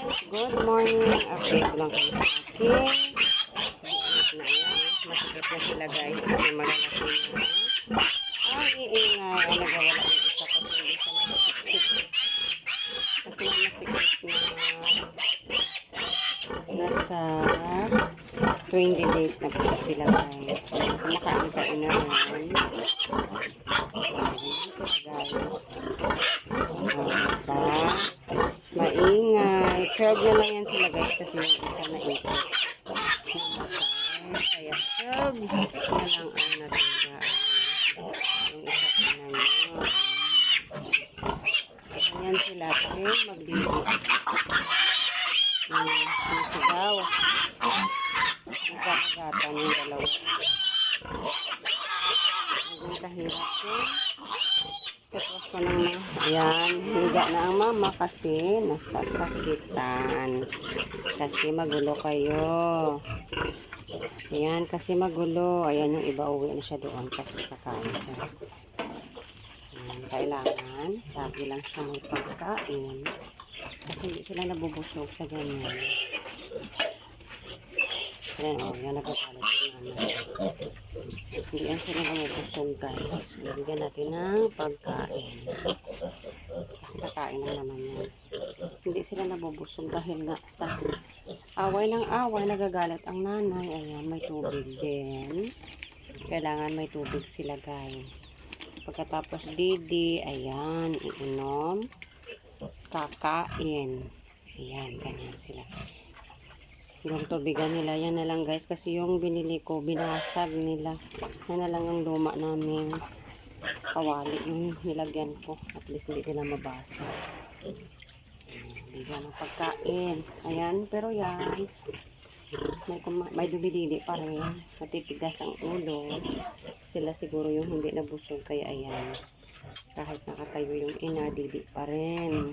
Good morning. Update lang kayo sa akin. Na yan. Masikip na sila guys. Kasi malalaki na. Ay, iingay. Ay, nagawala yung isa kasi yung isa nagsiksik. Kasi yung masikip na nasa 20 days na po sila guys. Kumakain ka na rin. Ayan sila guys. 12 na lang yan sila guys kasi yung isa na ipit. Kaya 12 na lang ang natira. Yung isa na yun. Ayan sila. Maglilit. Hmm, yung sigaw. Nagkakagatan yung dalawa. Ang kahirap yun. Tapos ko ng ayan, higa na ang mama kasi nasasakitan. Kasi magulo kayo. Ayan, kasi magulo. Ayan, yung iba uwi na siya doon kasi sa cancer. Ayan, kailangan, lagi lang siya may pagkain. Kasi hindi sila nabubusog sa ganyan. Ayan, o, yan nagkakalat yung nanay. Hindi sila nabubusog guys. Bibigyan natin ng pagkain. Kasi kakain na naman yan. Hindi sila nabubusog dahil nga sa away ng away, nagagalit ang nanay. Ayan, may tubig din. Kailangan may tubig sila guys. Pagkatapos didi, ayan, iinom. Kakain. Ayan, ganyan sila. Yung tubigan nila, yan na lang guys. Kasi yung binili ko, binasag nila. Yan na lang yung luma namin kawali yung nilagyan ko. At least hindi nila mabasa. Bigyan ng pagkain. Ayan, pero yan. May, may dumididi pa rin. Matitigas ang ulo. Sila siguro yung hindi nabusog. Kaya ayan. Kahit nakatayo yung ina, didi pa rin.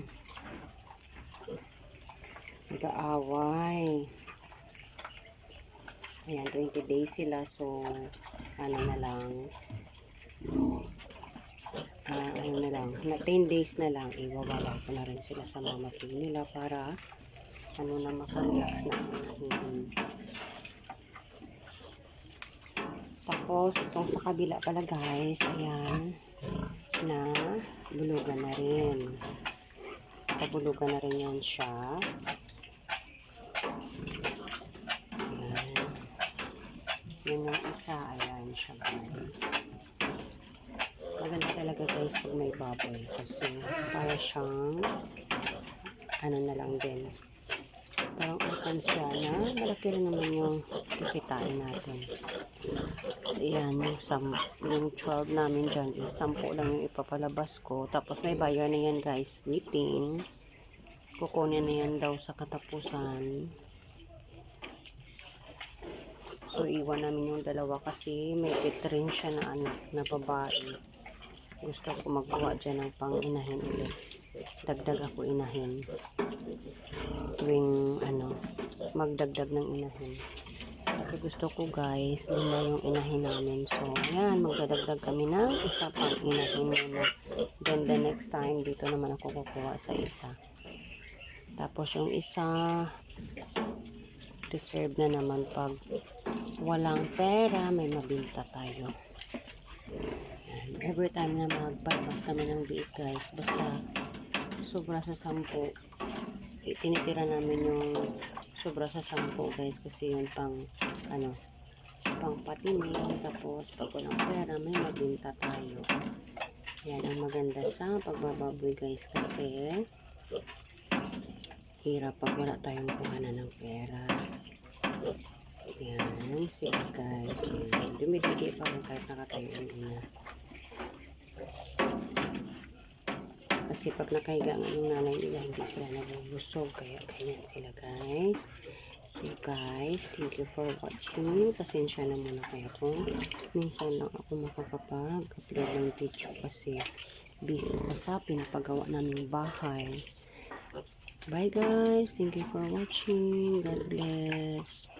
Nag-aaway. Ayan, 20 days sila. So, ano na lang. Ah, ano na lang. Na 10 days na lang. Iwawala ko na rin sila sa mama pig nila para ano na makarelax na ang hingin. Tapos, itong sa kabila pala guys, ayan, na bulugan na rin. Pabulugan na rin yan siya. Yun yung isa. Ayan siya guys. Maganda talaga guys pag may bubble. Kasi para siyang ano na lang din. Parang open siya na malaki rin naman yung kikitain natin. Ayan, yung, sam, yung 12 namin dyan is 10 lang yung ipapalabas ko. Tapos may buyer na yan guys, waiting. Kukunin na yan daw sa katapusan. So, iwan namin yung dalawa kasi may rin siya na ano, na babae. Gusto ko magkuha dyan ng pang inahin ulit. Dagdag ako inahin. Tuwing, ano, magdagdag ng inahin. Kasi gusto ko guys, lima yung inahin namin. So, ayan, magdadagdag kami ng isa pang inahin muna. Then, the next time, dito naman ako kukuha sa isa. Tapos, yung isa, reserve na naman pag walang pera, may mabinta tayo. Ayan. Every time na magpalabas kami ng biik guys, basta sobra sa sampu, i- tinitira namin yung sobra sa sampu guys kasi yun pang ano pang patinig tapos pag walang pera may mabinta tayo yan ang maganda sa pagbababoy guys kasi hirap pag wala tayong kuhanan ng pera yan sila guys. Yan. dumidigi pa rin kahit nakatayo yung ina kasi pag nakahiga nga yung nanay nila hindi sila nabubusog. Kaya ganyan sila guys. So guys thank you for watching. Pasensya na muna kayo kung minsan lang ako makakapag upload ng video kasi busy pa sa pinapagawa naming bahay. Bye guys. Thank you for watching. God bless